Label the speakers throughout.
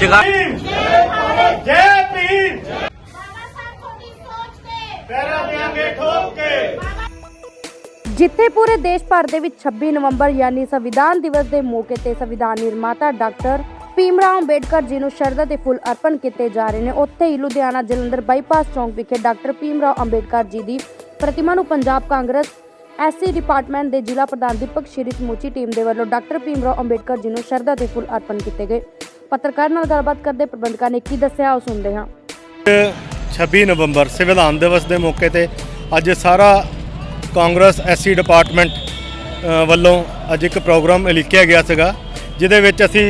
Speaker 1: ਜਗਾ ਜੈ ਭੀਮ ਜਿੱਥੇ ਪੂਰੇ ਦੇਸ਼ ਭਰ ਦੇ ਵਿੱਚ 26 ਨਵੰਬਰ ਯਾਨੀ ਸੰਵਿਧਾਨ ਦਿਵਸ ਦੇ ਮੌਕੇ ਤੇ ਸੰਵਿਧਾਨ ਨਿਰਮਾਤਾ ਡਾਕਟਰ ਭੀਮ ਰਾਓ ਅੰਬੇਡਕਰ ਜੀ ਨੂੰ ਸ਼ਰਧਾ ਦੇ ਫੁੱਲ ਅਰਪਣ ਕੀਤੇ ਜਾ ਰਹੇ ਨੇ। ਉੱਥੇ ਹੀ ਲੁਧਿਆਣਾ ਜਲੰਧਰ ਬਾਈਪਾਸ ਚੌਂਕ ਵਿਖੇ ਡਾਕਟਰ ਭੀਮ ਰਾਓ ਅੰਬੇਡਕਰ ਜੀ ਦੀ ਪ੍ਰਤਿਮਾ ਨੂੰ ਪੰਜਾਬ ਕਾਂਗਰਸ ਐਸਸੀ ਡਿਪਾਰਟਮੈਂਟ ਦੇ ਜ਼ਿਲ੍ਹਾ ਪ੍ਰਧਾਨ ਦੀਪਕ ਸ਼੍ਰੀ ਸਮੂਚੀ ਟੀਮ ਦੇ ਵੱਲੋਂ ਡਾਕਟਰ ਭੀਮ ਰਾਓ ਅੰਬੇਡਕਰ ਜੀ ਨੂੰ ਸ਼ਰਧਾ ਦੇ ਫੁੱਲ ਅਰਪਣ ਕੀਤੇ ਗਏ। ਪੱਤਰਕਾਰ ਨਾਲ ਗੱਲਬਾਤ ਕਰਦੇ ਪ੍ਰਬੰਧਕਾਂ ਨੇ ਕੀ ਦੱਸਿਆ, ਉਹ ਸੁਣਦੇ ਹਾਂ।
Speaker 2: 26 ਨਵੰਬਰ ਸੰਵਿਧਾਨ ਦਿਵਸ ਦੇ ਮੌਕੇ ਤੇ ਅੱਜ ਸਾਰਾ ਕਾਂਗਰਸ ਐਸਸੀ ਡਿਪਾਰਟਮੈਂਟ ਵੱਲੋਂ ਅੱਜ ਇੱਕ ਪ੍ਰੋਗਰਾਮ ਲਿਖਿਆ ਗਿਆ ਸੀਗਾ, ਜਿਹਦੇ ਵਿੱਚ ਅਸੀਂ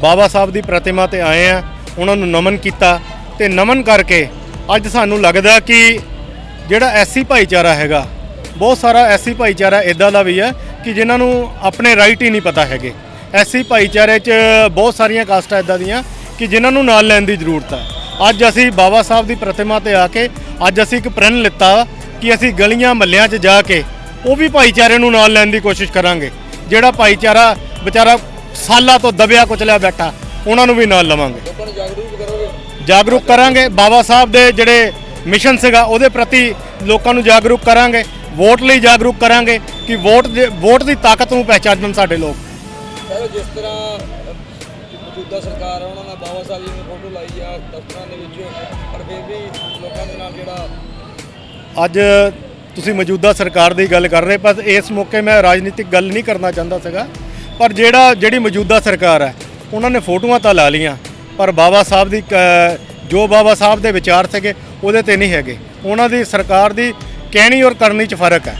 Speaker 2: ਬਾਬਾ ਸਾਹਿਬ ਦੀ ਪ੍ਰਤਿਮਾ ਤੇ ਆਏ ਆ ਉਹਨਾਂ ਨੂੰ ਨਮਨ ਕੀਤਾ ਤੇ ਨਮਨ ਕਰਕੇ ਅੱਜ ਸਾਨੂੰ ਲੱਗਦਾ ਕਿ ਜਿਹੜਾ ਐਸਸੀ ਭਾਈਚਾਰਾ ਹੈਗਾ, ਬਹੁਤ ਸਾਰਾ ਐਸਸੀ ਭਾਈਚਾਰਾ ਇਦਾਂ ਦਾ ਵੀ ਹੈ ਕਿ ਜਿਨ੍ਹਾਂ ਨੂੰ ਆਪਣੇ ਰਾਈਟ ਹੀ ਨਹੀਂ ਪਤਾ ਹੈਗੇ। ਐਸੀ ਭਾਈਚਾਰੇ 'ਚ ਬਹੁਤ ਸਾਰੀਆਂ ਕਾਸਟਾਂ ਇਦਾਂ ਦੀਆਂ ਕਿ ਜਿਨ੍ਹਾਂ ਨੂੰ ਨਾਲ ਲੈਣ ਦੀ ਜ਼ਰੂਰਤ ਹੈ ਅੱਜ ਅਸੀਂ ਬਾਬਾ ਸਾਹਿਬ ਦੀ ਪ੍ਰਤਿਮਾ ਤੇ ਆ ਕੇ, ਅੱਜ ਅਸੀਂ ਇੱਕ ਪ੍ਰਣ ਲਿੱਤਾ ਕਿ ਅਸੀਂ ਗਲੀਆਂ ਮਹੱਲਿਆਂ 'ਚ ਜਾ ਕੇ ਉਹ ਵੀ ਭਾਈਚਾਰੇ ਨੂੰ ਨਾਲ ਲੈਣ ਦੀ ਕੋਸ਼ਿਸ਼ ਕਰਾਂਗੇ, ਜਿਹੜਾ ਭਾਈਚਾਰਾ ਵਿਚਾਰਾ ਸਾਲਾਂ ਤੋਂ ਦਬਿਆ ਕੁਚਲਿਆ ਬੈਠਾ, ਉਹਨਾਂ ਨੂੰ ਵੀ ਨਾਲ ਲਵਾਂਗੇ।
Speaker 3: ਲੋਕਾਂ ਨੂੰ ਜਾਗਰੂਕ ਕਰੋਗੇ।
Speaker 2: ਜਾਗਰੂਕ ਕਰਾਂਗੇ ਬਾਬਾ ਸਾਹਿਬ ਦੇ ਜਿਹੜੇ ਮਿਸ਼ਨ ਸੀਗਾ, ਉਹਦੇ ਪ੍ਰਤੀ ਲੋਕਾਂ ਨੂੰ ਜਾਗਰੂਕ ਕਰਾਂਗੇ। ਵੋਟ ਲਈ ਜਾਗਰੂਕ ਕਰਾਂਗੇ ਕਿ ਵੋਟ ਵੋਟ ਦੀ ਤਾਕਤ ਨੂੰ ਪਹਿਚਾਨਣ ਸਾਡੇ ਲੋਕ।
Speaker 3: ਸਰ, ਜਿਸ ਤਰ੍ਹਾਂ ਮੌਜੂਦਾ ਸਰਕਾਰ ਹੈ ਉਹਨਾਂ ਨੇ ਬਾਬਾ ਸਾਹਿਬ ਜੀ ਦੀ ਫੋਟੋ ਲਾਈ ਆ ਦਫ਼ਤਰਾਂ ਦੇ ਵਿੱਚ। ਪਰ ਫਿਰ ਵੀ ਲੋਕਾਂ ਦੇ ਨਾਲ ਜਿਹੜਾ
Speaker 2: ਅੱਜ ਤੁਸੀਂ ਮੌਜੂਦਾ ਸਰਕਾਰ ਦੀ ਗੱਲ ਕਰ ਰਹੇ, ਪਰ ਇਸ ਮੌਕੇ ਮੈਂ ਰਾਜਨੀਤਿਕ ਗੱਲ ਨਹੀਂ ਕਰਨਾ ਚਾਹੁੰਦਾ ਸੀਗਾ। ਪਰ ਜਿਹੜਾ, ਜਿਹੜੀ ਮੌਜੂਦਾ ਸਰਕਾਰ ਹੈ ਉਹਨਾਂ ਨੇ ਫੋਟੋਆਂ ਤਾਂ ਲਾ ਲੀਆਂ ਪਰ ਬਾਬਾ ਸਾਹਿਬ ਦੀ ਕ- ਜੋ ਬਾਬਾ ਸਾਹਿਬ ਦੇ ਵਿਚਾਰ ਸੀਗੇ, ਉਹਦੇ ਤੇ ਨਹੀਂ ਹੈਗੇ। ਉਹਨਾਂ ਦੀ ਸਰਕਾਰ ਦੀ ਕਹਿਣੀ ਔਰ ਕਰਨੀ 'ਚ ਫ਼ਰਕ ਹੈ।